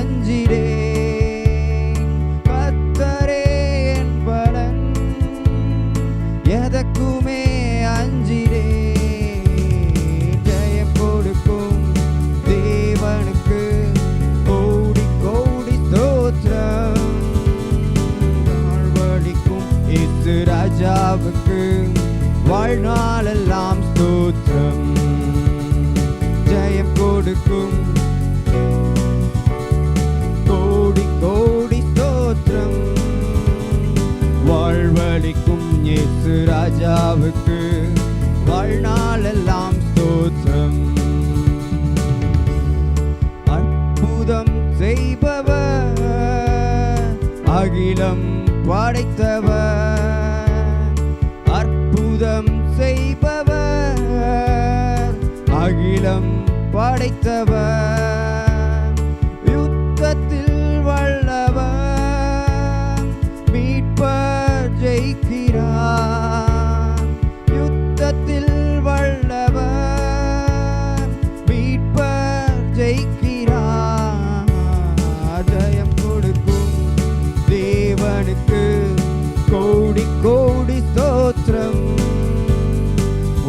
感激的。உலகம் படைத்தவர் அற்புதம் செய்பவர் அகிலம் படைத்தவர்.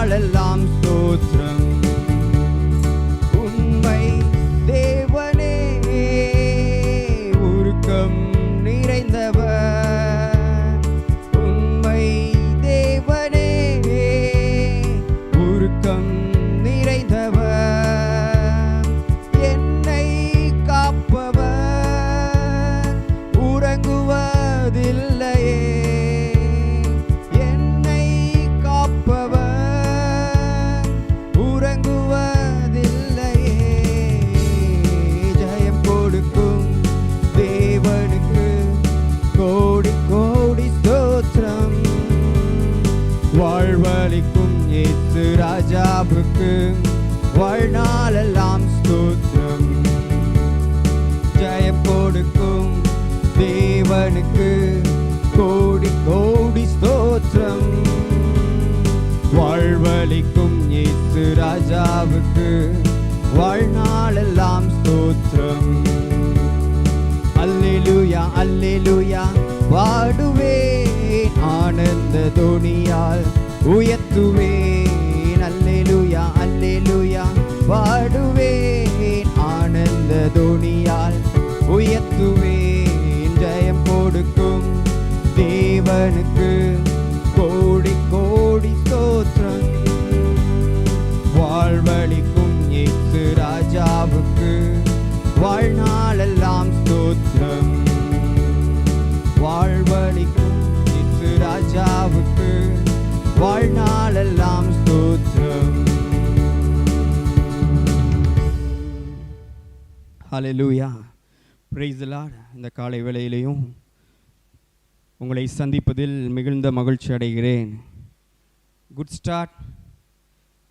நாளெல்லாம் சோத்திரம். வாழ்வழிக்கும் ஏத்து ராஜாவுக்கு வாழ்நாளெல்லாம் ஸ்தோத்திரம். ஜெயம் கொடுக்கும் தேவனுக்கு கோடி கோடி ஸ்தோத்திரம். வாழ்வழிக்கும் ஏத்து ராஜாவுக்கு வாழ்நாளெல்லாம் ஸ்தோத்திரம். அல்லேலூயா அல்லேலூயா பாடுவேன் ஆனந்த துணியால் உயர்த்துவேன். அல்லேலுயா அல்லேலுயா. பாடுவேன். ஆனந்த தோணியால் உயர்த்துவேன். ஹalleluya praise the இந்த காலை வேளையிலையும் உங்களை சந்திப்பதில் மிகுந்த மகிழ்ச்சி அடைகிறேன். குட் ஸ்டார்ட்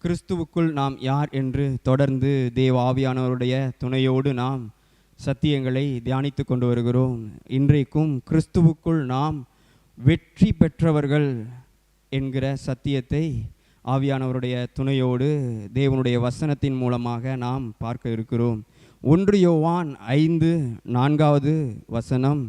கிறிஸ்துவுக்குள் நாம் யார் என்று தொடர்ந்து தேவ ஆவியானவருடைய துணையோடு நாம் சத்தியங்களை தியானித்து கொண்டு வருகிறோம். இன்றைக்கும் கிறிஸ்துவுக்குள் நாம் வெற்றி பெற்றவர்கள் என்கிற சத்தியத்தை ஆவியானவருடைய துணையோடு தேவனுடைய வசனத்தின் மூலமாக நாம் பார்க்க இருக்கிறோம். ஒன்று யோவான் ஐந்து நான்காவது வசனம்.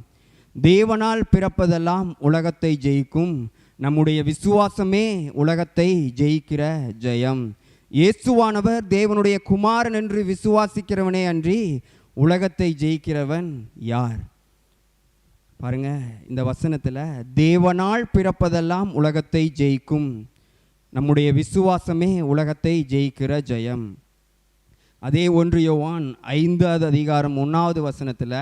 தேவனால் பிறப்பதெல்லாம் உலகத்தை ஜெயிக்கும். நம்முடைய விசுவாசமே உலகத்தை ஜெயிக்கிற ஜெயம். இயேசுவானவர் தேவனுடைய குமாரன் என்று விசுவாசிக்கிறவனே அன்றி உலகத்தை ஜெயிக்கிறவன் யார்? பாருங்க இந்த வசனத்தில் தேவனால் பிறப்பதெல்லாம் உலகத்தை ஜெயிக்கும். நம்முடைய விசுவாசமே உலகத்தை ஜெயிக்கிற ஜெயம். அதே ஒன்று யோவான் ஐந்தாவது அதிகாரம் ஒன்றாவது வசனத்தில்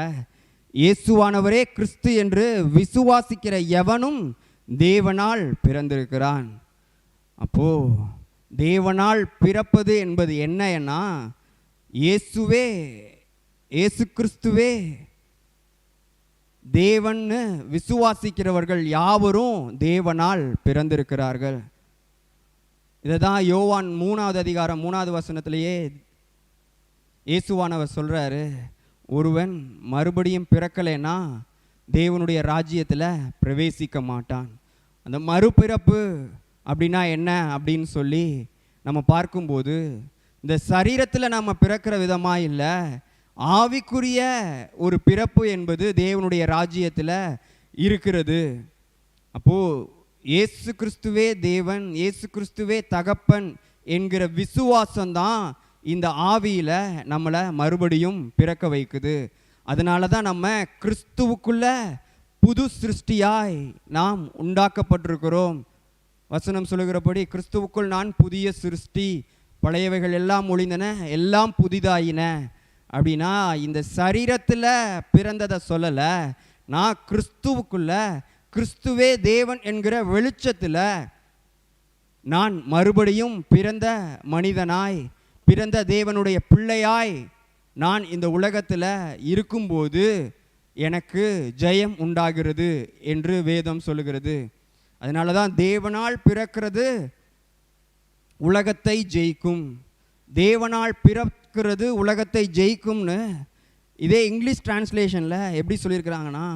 இயேசுவானவரே கிறிஸ்து என்று விசுவாசிக்கிற எவனும் தேவனால் பிறந்திருக்கிறான். அப்போ தேவனால் பிறப்பது என்பது என்னன்னா இயேசுவே இயேசு கிறிஸ்துவே தேவன்னு விசுவாசிக்கிறவர்கள் யாவரும் தேவனால் பிறந்திருக்கிறார்கள். இதை தான் யோவான் மூணாவது அதிகாரம் மூணாவது வசனத்திலேயே இயேசுவானவர் சொல்கிறாரு ஒருவன் மறுபடியும் பிறக்கலைன்னா தேவனுடைய ராஜ்யத்தில் பிரவேசிக்க மாட்டான். அந்த மறுபிறப்பு அப்படின்னா என்ன அப்படின்னு சொல்லி நம்ம பார்க்கும்போது இந்த சரீரத்தில் நம்ம பிறக்கிற விதமாக இல்லை ஆவிக்குரிய ஒரு பிறப்பு என்பது தேவனுடைய ராஜ்யத்தில் இருக்கிறது. அப்போது இயேசு கிறிஸ்துவே தேவன் இயேசு கிறிஸ்துவே தகப்பன் என்கிற விசுவாசம்தான் இந்த ஆவியில் நம்மளை மறுபடியும் பிறக்க வைக்குது. அதனால தான் நம்ம கிறிஸ்துவுக்குள்ள புது சிருஷ்டியாய் நாம் உண்டாக்கப்பட்டிருக்கிறோம். வசனம் சொல்லுகிறபடி கிறிஸ்துவுக்குள் நான் புதிய சிருஷ்டி பழையவைகள் எல்லாம் ஒளிந்தன எல்லாம் புதிதாயின. அப்படின்னா இந்த சரீரத்தில் பிறந்ததை சொல்லலை. நான் கிறிஸ்துவுக்குள்ள கிறிஸ்துவே தேவன் என்கிற வெளிச்சத்தில் நான் மறுபடியும் பிறந்த மனிதனாய் பிறந்த தேவனுடைய பிள்ளையாய் நான் இந்த உலகத்தில் இருக்கும்போது எனக்கு ஜெயம் உண்டாகிறது என்று வேதம் சொல்லுகிறது. அதனால தான் தேவனால் பிறக்கிறது உலகத்தை ஜெயிக்கும். தேவனால் பிறக்கிறது உலகத்தை ஜெயிக்கும்னு இதே இங்கிலீஷ் டிரான்ஸ்லேஷனில் எப்படி சொல்லியிருக்கிறாங்கன்னா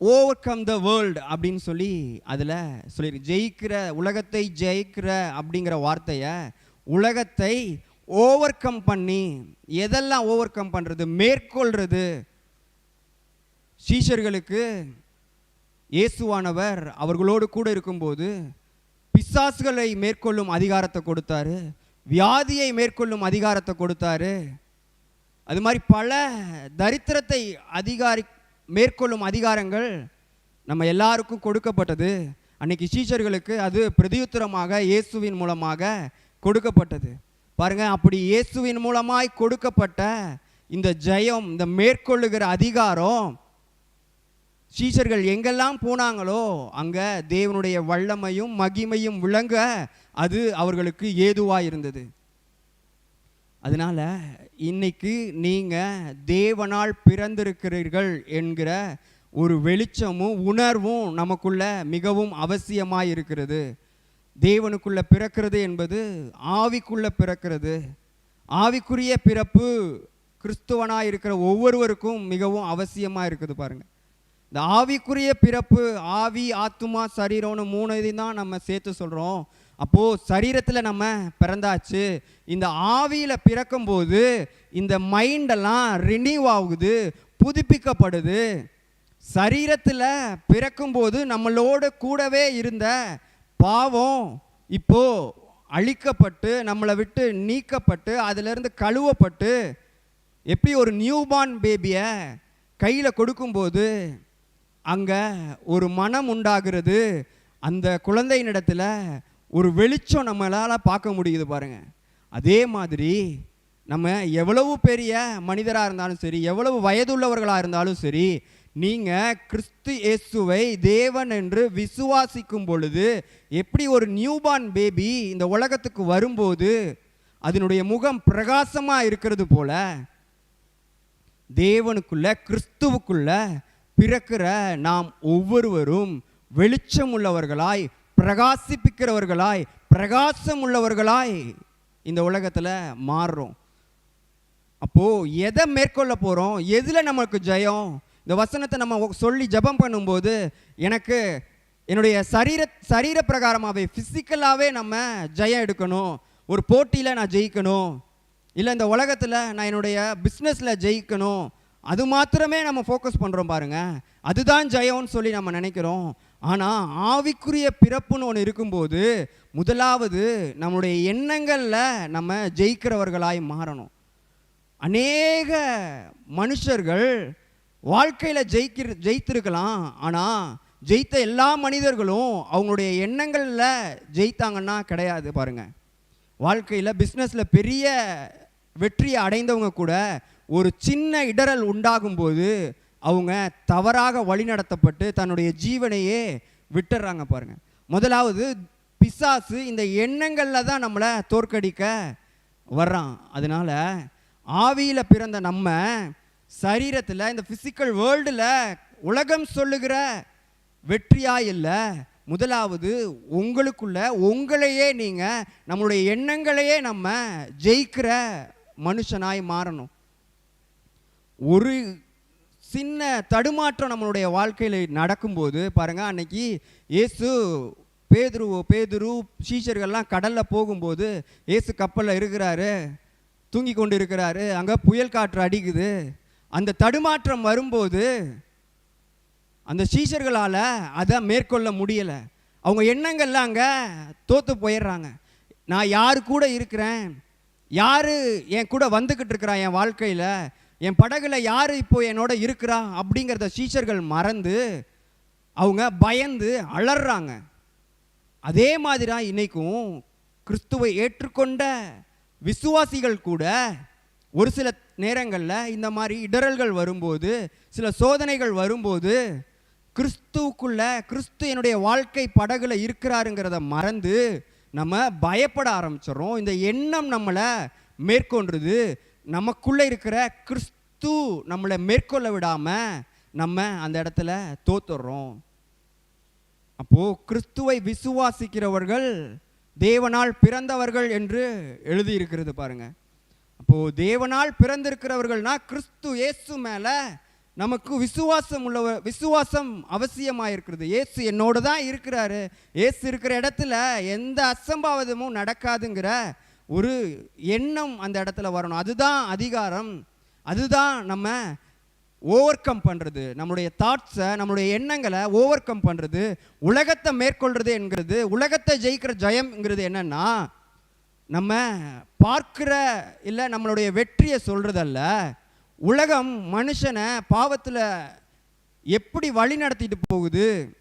ஓவர் கம் த வேர்ல்டு அப்படின்னு சொல்லி அதில் சொல்லியிருக்கு. ஜெயிக்கிற உலகத்தை ஜெயிக்கிற அப்படிங்கிற வார்த்தையை உலகத்தை ஓவர் கம் பண்ணி எதெல்லாம் ஓவர் கம் பண்ணுறது மேற்கொள்றது. சீஷர்களுக்கு இயேசுவானவர் அவர்களோடு கூட இருக்கும்போது பிசாசுகளை மேற்கொள்ளும் அதிகாரத்தை கொடுத்தாரு வியாதியை மேற்கொள்ளும் அதிகாரத்தை கொடுத்தாரு. அது மாதிரி பல தரித்திரத்தை அதிகாரி மேற்கொள்ளும் அதிகாரங்கள் நம்ம எல்லாருக்கும் கொடுக்கப்பட்டது. அன்னைக்கு சீஷர்களுக்கு அது பிரதியுத்தரமாக இயேசுவின் மூலமாக கொடுக்கப்பட்டது. பாருங்க அப்படி இயேசுவின் மூலமாய் கொடுக்கப்பட்ட இந்த ஜெயம் இந்த மேற்கொள்ளுகிற அதிகாரம் சீஷர்கள் எங்கெல்லாம் போனாங்களோ அங்கே தேவனுடைய வல்லமையும் மகிமையும் விளங்க அது அவர்களுக்கு ஏதுவாக இருந்தது அதனால இன்னைக்கு நீங்கள் தேவனால் பிறந்திருக்கிறீர்கள் என்கிற ஒரு வெளிச்சமும் உணர்வும் நமக்குள்ள மிகவும் அவசியமாக இருக்கிறது தேவனுக்குள்ளே பிறக்கிறது என்பது ஆவிக்குள்ளே பிறக்கிறது. ஆவிக்குரிய பிறப்பு கிறிஸ்துவனாக இருக்கிற ஒவ்வொருவருக்கும் மிகவும் அவசியமாக இருக்குது பாருங்க. இந்த ஆவிக்குரிய பிறப்பு ஆவி ஆத்துமா சரீரம்னு மூணு இதையும் தான் நம்ம சேர்த்து சொல்கிறோம் அப்போது சரீரத்தில் நம்ம பிறந்தாச்சு. இந்த ஆவியில் பிறக்கும்போது இந்த மைண்டெல்லாம் ரினியூவ் ஆகுது புதுப்பிக்கப்படுது. சரீரத்தில் பிறக்கும்போது நம்மளோட கூடவே இருந்த பாவம் இப்போ அழிக்கப்பட்டு நம்மளை விட்டு நீக்கப்பட்டு அதிலிருந்து கழுவப்பட்டு எப்படி ஒரு நியூபார்ன் பேபியை கையில் கொடுக்கும்போது அங்கே ஒரு மனம் உண்டாகிறது. அந்த குழந்தையினிடத்தில் ஒரு வெளிச்சம் நம்மளால் பார்க்க முடியுது பாருங்க. அதே மாதிரி நம்ம எவ்வளவு பெரிய மனிதராக இருந்தாலும் சரி எவ்வளவு வயதுள்ளவர்களாக இருந்தாலும் சரி நீங்கள் கிறிஸ்து இயேசுவை தேவன் என்று விசுவாசிக்கும் பொழுது எப்படி ஒரு நியூபார்ன் பேபி இந்த உலகத்துக்கு வரும்போது அதனுடைய முகம் பிரகாசமாக இருக்கிறது போல தேவனுக்குள்ள கிறிஸ்துவுக்குள்ள பிறக்கிற நாம் ஒவ்வொருவரும் வெளிச்சம் உள்ளவர்களாய் பிரகாசிப்பிக்கிறவர்களாய் பிரகாசம் உள்ளவர்களாய் இந்த உலகத்தில் மாறுறோம். அப்போ எதை மேற்கொள்ள போகிறோம் எதில் நமக்கு ஜெயம்? இந்த வசனத்தை நம்ம சொல்லி ஜெபம் பண்ணும்போது எனக்கு என்னுடைய சரீர சரீர பிரகாரமாகவே ஃபிசிக்கலாகவே நம்ம ஜெயம் எடுக்கணும். ஒரு போட்டியில் நான் ஜெயிக்கணும். இல்லை இந்த உலகத்தில் நான் என்னுடைய பிஸ்னஸில் ஜெயிக்கணும். அது மாத்திரமே நம்ம ஃபோக்கஸ் பண்ணுறோம் பாருங்க. அதுதான் ஜெயம்னு சொல்லி நம்ம நினைக்கிறோம். ஆனால் ஆவிக்குரிய பிறப்புன்னு ஒன்று இருக்கும்போது முதலாவது நம்முடைய எண்ணங்களில் நம்ம ஜெயிக்கிறவர்களாய் மாறணும். அநேக மனுஷர்கள் வாழ்க்கையில் ஜெயிக்கிற ஜெயித்திருக்கலாம். ஆனால் ஜெயித்த எல்லா மனிதர்களும் அவங்களுடைய எண்ணங்களில் ஜெயித்தாங்கன்னா கிடையாது பாருங்க. வாழ்க்கையில் பிஸ்னஸில் பெரிய வெற்றியை அடைந்தவங்க கூட ஒரு சின்ன இடரல் உண்டாகும்போது அவங்க தவறாக வழிநடத்தப்பட்டு தன்னுடைய ஜீவனையே விட்டுறாங்க பாருங்க. முதலாவது பிசாசு இந்த எண்ணங்களில் தான் நம்மளை தோற்கடிக்க வர்றான். அதனால ஆவியில் பிறந்த நம்ம சரீரத்தில் இந்த ஃபிசிக்கல் வேர்ல்டில் உலகம் சொல்லுகிற வெற்றியா இல்லை. முதலாவது உங்களுக்குள்ள உங்களையே நீங்கள் நம்மளுடைய எண்ணங்களையே நம்ம ஜெயிக்கிற மனுஷனாய் மாறணும். ஒரு சின்ன தடுமாற்றம் நம்மளுடைய வாழ்க்கையில் நடக்கும்போது பாருங்க அன்னைக்கு இயேசு பேதுரு பேதுரு சீஷர்கள்லாம் கடலில் போகும்போது இயேசு கப்பலில் இருக்கிறாரு தூங்கி கொண்டு இருக்கிறாரு அங்கே புயல் காற்று அடிக்குது. அந்த தடுமாற்றம் வரும்போது அந்த சீஷர்களால் அதை மேற்கொள்ள முடியலை. அவங்க எண்ணங்கள்லாம் அங்கே தோற்று போயிடுறாங்க. நான் யார் கூட இருக்கிறேன்? யார் என் கூட வந்துக்கிட்டு இருக்கிறா என் வாழ்க்கையில்? என் படகுல யார் இப்போ என்னோட இருக்கிறா? அப்படிங்கிறத சீஷர்கள் மறந்து அவங்க பயந்து அலறாங்க. அதே மாதிரி தான் இன்றைக்கும் கிறிஸ்துவை ஏற்றுக்கொண்ட விசுவாசிகள் கூட ஒரு சில நேரங்களில் இந்த மாதிரி இடரல்கள் வரும்போது சில சோதனைகள் வரும்போது கிறிஸ்துவுக்குள்ள கிறிஸ்து என்னுடைய வாழ்க்கை படகுல இருக்கிறாருங்கிறத மறந்து நம்ம பயப்பட ஆரம்பிச்சிடுறோம். இந்த எண்ணம் நம்மளை மேற்கொண்டுருது நமக்குள்ளே இருக்கிற கிறிஸ்து நம்மளை மேற்கொள்ள விடாமல் நம்ம அந்த இடத்துல தோத்துடுறோம். அப்போது கிறிஸ்துவை விசுவாசிக்கிறவர்கள் தேவனால் பிறந்தவர்கள் என்று எழுதியிருக்கிறது பாருங்க. அப்போது தேவனால் பிறந்திருக்கிறவர்கள்னா கிறிஸ்து இயேசு மேலே நமக்கு விசுவாசம் உள்ளவ விசுவாசம் அவசியமாக இருக்கிறது ஏசு என்னோட தான் இருக்கிறாரு. ஏசு இருக்கிற இடத்துல எந்த அசம்பாவிதமும் நடக்காதுங்கிற ஒரு எண்ணம் அந்த இடத்துல வரணும். அதுதான் அதிகாரம். அதுதான் நம்ம ஓவர் கம் பண்ணுறது நம்மளுடைய தாட்ஸை நம்மளுடைய எண்ணங்களை ஓவர் கம் பண்ணுறது உலகத்தை மேற்கொள்றது என்கிறது. உலகத்தை ஜெயிக்கிற ஜெயம்ங்கிறது என்னன்னா நம்ம பார்க்கிற இல்லை நம்மளுடைய வெற்றியை சொல்கிறதல்ல உலகம் மனுஷனை பாவத்தில் எப்படி வழி நடத்திட்டு போகுது?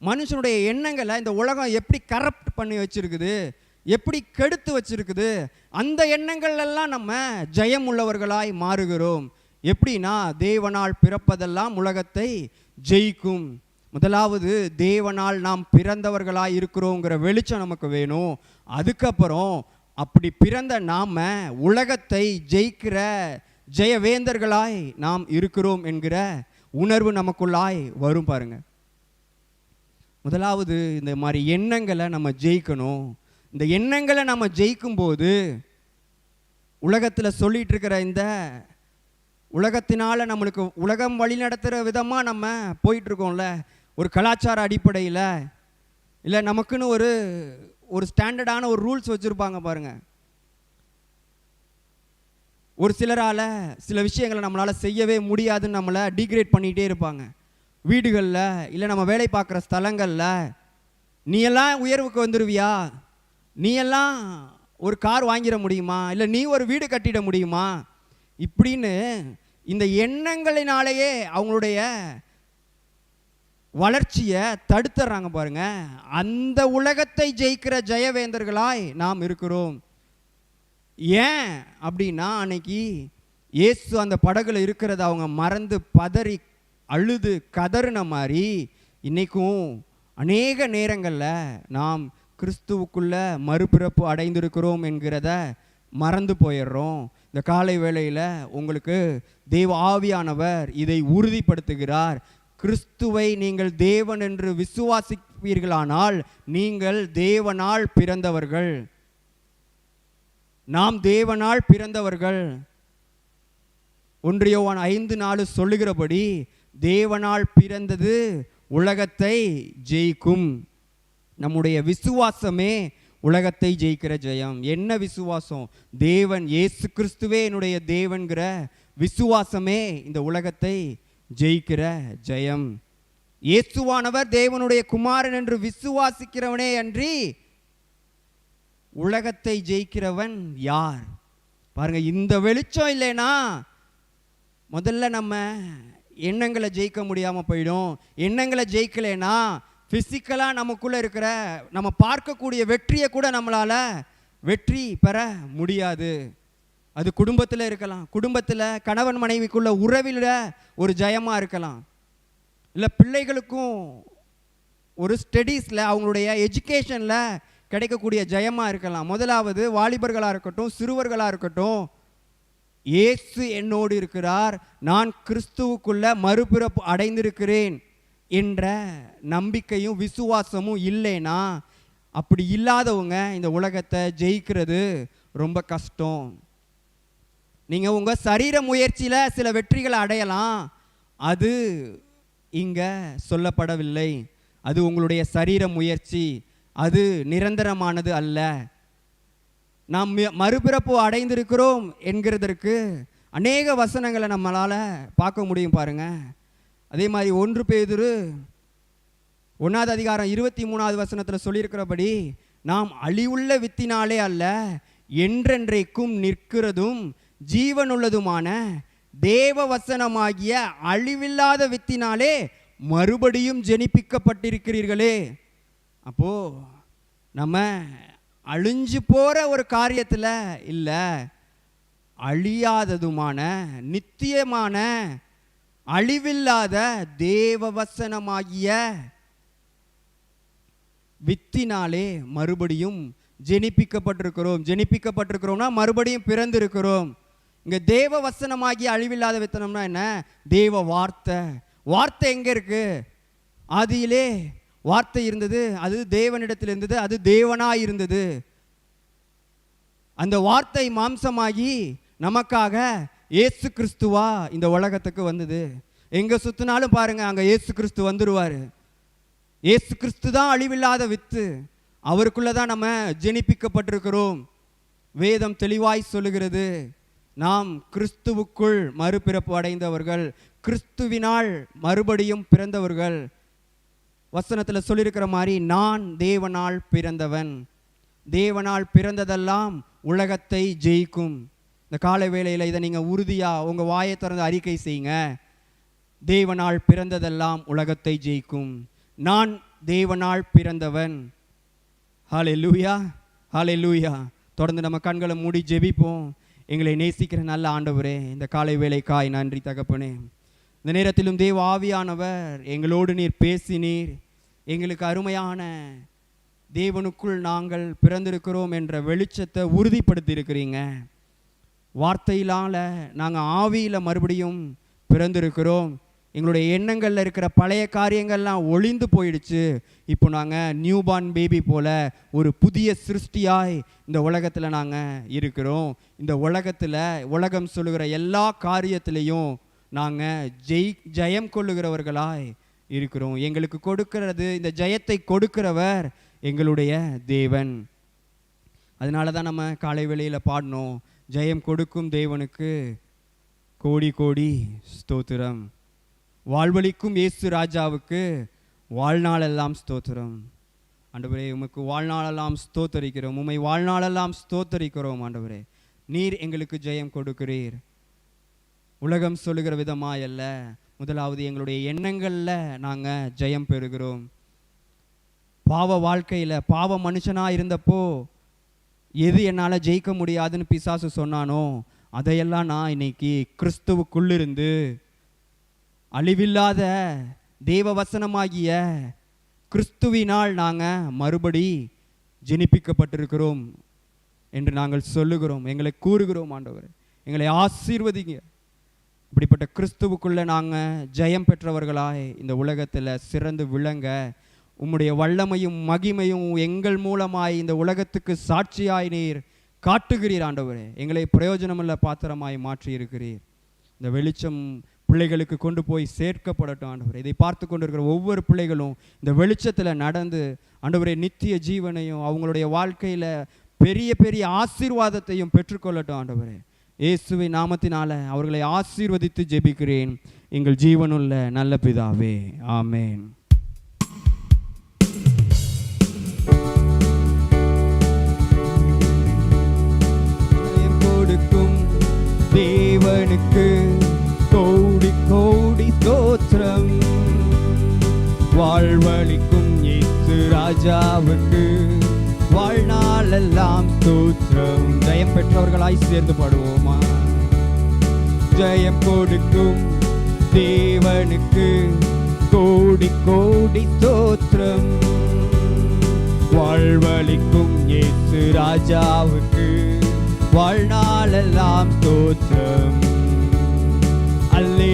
மனுஷனுடைய எண்ணங்களை இந்த உலகம் எப்படி கரப்ட் பண்ணி வச்சிருக்குது? எப்படி கெடுத்து வச்சிருக்குது? அந்த எண்ணங்கள் எல்லாம் நம்ம ஜெயம் உள்ளவர்களாய் மாறுகிறோம். எப்படின்னா தேவனால் பிறப்பதெல்லாம் உலகத்தை ஜெயிக்கும். முதலாவது தேவனால் நாம் பிறந்தவர்களாக இருக்கிறோங்கிற வெளிச்சம் நமக்கு வேணும். அதுக்கப்புறம் அப்படி பிறந்த நாம உலகத்தை ஜெயிக்கிற ஜெயவேந்தர்களாய் நாம் இருக்கிறோம் என்கிற உணர்வு நமக்குள்ளாய் வரும் பாருங்க. முதலாவது இந்த மாதிரி எண்ணங்களை நம்ம ஜெயிக்கணும். இந்த எண்ணங்களை நம்ம ஜெயிக்கும்போது உலகத்தில் சொல்லிட்டு இருக்கிற இந்த உலகத்தினால நம்மளுக்கு உலகம் வழி நடத்துகிற விதமாக நம்ம போயிட்டு இருக்கோம்ல ஒரு கலாச்சார அடிப்படையில் இல்லை நமக்குன்னு ஒரு ஒரு ஸ்டாண்டர்டான ஒரு ரூல்ஸ் வச்சுருப்பாங்க பாருங்கள் ஒரு சிலரால் சில விஷயங்களை நம்மளால் செய்யவே முடியாதுன்னு நம்மளை டிகிரேட் பண்ணிகிட்டே இருப்பாங்க. வீடுகளில் இல்லை நம்ம வேலை பார்க்குற ஸ்தலங்களில் நீ எல்லாம் உயர்வுக்கு வந்துடுவியா நீ எல்லாம் ஒரு கார் வாங்கிட முடியுமா? இல்லை நீ ஒரு வீடு கட்டிட முடியுமா? இப்படின்னு இந்த எண்ணங்களினாலேயே அவங்களுடைய வளர்ச்சியை தடுத்துறாங்க பாருங்க. அந்த உலகத்தை ஜெயிக்கிற ஜெயவேந்தர்களாய் நாம் இருக்கிறோம். ஏன் அப்படின்னா அன்னைக்கு இயேசு அந்த படகுல இருக்கிறத அவங்க மறந்து பதறி அழுது கதறின மாதிரி இன்னைக்கும் அநேக நேரங்களில் நாம் கிறிஸ்துவுக்குள்ள மறுபிறப்பு அடைந்திருக்கிறோம் என்கிறத மறந்து போயிடுறோம். இந்த காலை வேளையில் உங்களுக்கு தெய்வ ஆவியானவர் இதை உறுதிப்படுத்துகிறார். கிறிஸ்துவை நீங்கள் தேவன் என்று விசுவாசிப்பீர்களானால் நீங்கள் தேவனால் பிறந்தவர்கள். நாம் தேவனால் பிறந்தவர்கள். ஒன்றியோவான் ஐந்து நாலு சொல்லுகிறபடி தேவனால் பிறந்தது உலகத்தை ஜெயிக்கும். நம்முடைய விசுவாசமே உலகத்தை ஜெயிக்கிற ஜெயம். என்ன விசுவாசம்? தேவன் இயேசு கிறிஸ்துவே என்னுடைய தேவன்கிற விசுவாசமே இந்த உலகத்தை ஜெயிக்கிற ஜெயம். இயேசுவானவர் தேவனுடைய குமாரன் என்று விசுவாசிக்கிறவனே அன்றி உலகத்தை ஜெயிக்கிறவன் யார்? பாருங்க இந்த வெளிச்சம் இல்லைனா முதல்ல நம்ம எண்ணங்களை ஜெயிக்க முடியாமல் போயிடும். எண்ணங்களை ஜெயிக்கலைன்னா ஃபிசிக்கலாக நமக்குள்ளே இருக்கிற நம்ம பார்க்கக்கூடிய வெற்றியை கூட நம்மளால் வெற்றி பெற முடியாது. அது குடும்பத்தில் இருக்கலாம். குடும்பத்தில் கணவன் மனைவிக்குள்ள உறவில் ஒரு ஜெயமாக இருக்கலாம். இல்லை பிள்ளைகளுக்கும் ஒரு ஸ்டடீஸில் அவங்களுடைய எஜுகேஷனில் கிடைக்கக்கூடிய ஜெயமாக இருக்கலாம். முதலாவது வாலிபர்களாக இருக்கட்டும் சிறுவர்களாக இருக்கட்டும் இயேசு என்னோடு இருக்கிறார் நான் கிறிஸ்துவுக்குள்ள மறுபிறப்பு அடைந்திருக்கிறேன் என்ற நம்பிக்கையும் விசுவாசமும் இல்லைனா அப்படி இல்லாதவங்க இந்த உலகத்தை ஜெயிக்கிறது ரொம்ப கஷ்டம். நீங்கள் உங்கள் சரீர முயற்சியில் சில வெற்றிகளை அடையலாம். அது இங்கே சொல்லப்படவில்லை. அது உங்களுடைய சரீர முயற்சி. அது நிரந்தரமானது அல்ல. நாம் மறுபிறப்பு அடைந்திருக்கிறோம் என்கிறதற்கு அநேக வசனங்களை நம்மளால் பார்க்க முடியும் பாருங்க. அதே மாதிரி ஒன்று பேதுரு ஒன்றாவது அதிகாரம் இருபத்தி மூணாவது வசனத்தில் சொல்லியிருக்கிறபடி நாம் அழிவுள்ள வித்தினாலே அல்ல என்றென்றைக்கும் நிற்கிறதும் ஜீவனுள்ளதுமான தேவ வசனமாகிய அழிவில்லாத வித்தினாலே மறுபடியும் ஜெனிப்பிக்கப்பட்டிருக்கிறீர்களே. அப்போ நம்ம அழிஞ்சு போற ஒரு காரியத்தில் இல்லை அழியாததுமான நித்தியமான அழிவில்லாத தேவ வசனமாகிய வித்தினாலே மறுபடியும் ஜெனிப்பிக்கப்பட்டிருக்கிறோம். ஜெனிப்பிக்கப்பட்டிருக்கிறோம்னா மறுபடியும் பிறந்திருக்கிறோம். இங்க தேவ வசனமாகிய அழிவில்லாத வித்தனம்னா என்ன? தேவ வார்த்தை வார்த்தை எங்க இருக்கு? ஆதியிலே வார்த்தை இருந்தது அது தேவனிடத்தில் இருந்தது அது தேவனாக இருந்தது. அந்த வார்த்தை மாம்சமாகி நமக்காக இயேசு கிறிஸ்துவா இந்த உலகத்துக்கு வந்தது. எங்க சுற்றினாலும் பாருங்க அங்க இயேசு கிறிஸ்து வந்துருவாரு. இயேசு கிறிஸ்து தான் அழிவில்லாத வித்து. அவருக்குள்ளே தான் நம்ம ஜெனிப்பிக்கப்பட்டிருக்கிறோம். வேதம் தெளிவாய் சொல்லுகிறது. நாம் கிறிஸ்துவுக்குள் மறுபிறப்பு அடைந்தவர்கள் கிறிஸ்துவினால் மறுபடியும் பிறந்தவர்கள். வசனத்தில் சொல்லியிருக்கிற மாதிரி நான் தேவனால் பிறந்தவன். தேவனால் பிறந்ததெல்லாம் உலகத்தை ஜெயிக்கும். இந்த காலை வேளையில் இதை நீங்கள் உறுதியாக உங்கள் வாயை திறந்து அறிக்கை செய்யுங்க. தேவனால் பிறந்ததெல்லாம் உலகத்தை ஜெயிக்கும். நான் தேவனால் பிறந்தவன். ஹாலே லூயா ஹாலே லூயா தொடர்ந்து நம்ம கண்களை மூடி ஜெபிப்போம். எங்களை நேசிக்கிற நல்ல ஆண்டவரே இந்த காலை வேலைக்காய் நன்றி தகப்பனே. இந்த நேரத்திலும் தேவ ஆவியானவர் எங்களோடு நீர் பேசினீர். எங்களுக்கு அருமையான தேவனுக்குள் நாங்கள் பிறந்திருக்கிறோம் என்ற வெளிச்சத்தை உறுதிப்படுத்தி இருக்கிறீங்க நாங்கள் ஆவியில் மறுபடியும் பிறந்திருக்கிறோம். எங்களுடைய எண்ணங்களில் இருக்கிற பழைய காரியங்கள்லாம் ஒளிந்து போயிடுச்சு. இப்போ நாங்கள் நியூபார்ன் பேபி போல் ஒரு புதிய சிருஷ்டியாய் இந்த உலகத்தில் நாங்கள் இருக்கிறோம். இந்த உலகத்தில் உலகம் சொல்லுகிற எல்லா காரியத்திலையும் நாங்கள் ஜெய் ஜெயம் கொள்ளுகிறவர்களாய் இருக்கிறோம். எங்களுக்கு கொடுக்கிறது இந்த ஜெயத்தை கொடுக்கிறவர் எங்களுடைய தேவன். அதனால தான் நம்ம காலை வேளையில் பாடினோம். ஜெயம் கொடுக்கும் தேவனுக்கு கோடி கோடி ஸ்தோத்திரம். வாழ்வழிக்கும் இயேசு ராஜாவுக்கு வாழ்நாளெல்லாம் ஸ்தோத்திரம். ஆண்டவரே உமக்கு வாழ்நாளெல்லாம் ஸ்தோத்தரிக்கிறோம். உம்மை வாழ்நாளெல்லாம் ஸ்தோத்தரிக்கிறோம் ஆண்டவரே. நீர் எங்களுக்கு ஜெயம் கொடுக்கிறீர். உலகம் சொல்லுகிற விதமாக அல்ல முதலாவது எங்களுடைய எண்ணங்களில் நாங்கள் ஜெயம் பெறுகிறோம். பாவ வாழ்க்கையில் பாவ மனுஷனாக இருந்தப்போ எது என்னால் ஜெயிக்க முடியாதுன்னு பிசாசு சொன்னானோ அதையெல்லாம் நான் இன்னைக்கு கிறிஸ்துவுக்குள்ளிருந்து அழிவில்லாத தேவ வசனமாகிய கிறிஸ்துவினால் நாங்கள் மறுபடி ஜெனிப்பிக்கப்பட்டிருக்கிறோம் என்று நாங்கள் சொல்லுகிறோம். எங்களை கூறுகிறோம் ஆண்டவர். எங்களை ஆசீர்வதிங்க. இப்படிப்பட்ட கிறிஸ்துவுக்குள்ள நாங்கள் ஜெயம் பெற்றவர்களாய் இந்த உலகத்தில் சிறந்து விளங்க உம்முடைய வல்லமையும் மகிமையும் எங்கள் மூலமாய் இந்த உலகத்துக்கு சாட்சியாய் நீர் காட்டுகிறீர் ஆண்டவரே. எங்களை பிரயோஜனமுள்ள பாத்திரமாய் மாற்றி இருக்கிறீர் இந்த வெளிச்சம் பிள்ளைகளுக்கு கொண்டு போய் சேர்க்கப்படட்டும் ஆண்டவரே. இதை பார்த்து கொண்டிருக்கிற ஒவ்வொரு பிள்ளைகளும் இந்த வெளிச்சத்தில் நடந்து ஆண்டவரே நித்திய ஜீவனையும் அவங்களுடைய வாழ்க்கையில் பெரிய பெரிய ஆசீர்வாதத்தையும் பெற்றுக்கொள்ளட்டும் ஆண்டவரே. இயேசுவை நாமத்தினால அவர்களை ஆசீர்வதித்து ஜெபிக்கிறேன். எங்கள் ஜீவனுள்ள நல்ல பிதாவே. ஆமேன். கொடுக்கும் தேவனுக்கு ஸ்தோத்திரம். வாழ்வழிக்கும் இயேசு ராஜாவுக்கு வாழ்நாளெல்லாம் ஸ்தோத்திரம். ஜெயம் பெற்றவர்களாய் சேர்ந்து பாடுவோமா? ஜெயம் கொடுக்கும் தேவனுக்கு கோடி கோடி ஸ்தோத்திரம். வாழ்வழிக்கும் இயேசு ராஜாவுக்கு வாழ்நாளெல்லாம் ஸ்தோத்திரம்.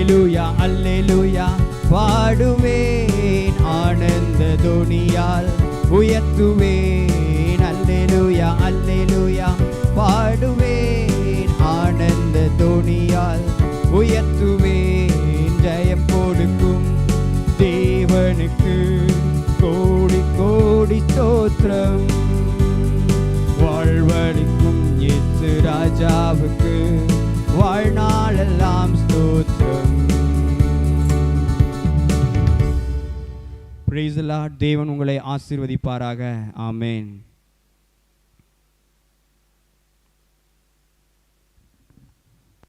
அல்லேலூயா அல்லேலூயா பாடுவேன் ஆனந்த துணியால் உயர்த்துவேன். அல்லேலூயா அல்லேலூயா பாடுவேன் ஆனந்த துணியால் உயர்த்துவேன். ஜெயம் கொடுக்கும் தேவனுக்கு. கோடி கோடி ஸ்தோத்திரம். பிரைஸ் தேவன் உங்களை ஆசீர்வதிப்பாராக. ஆமேன்.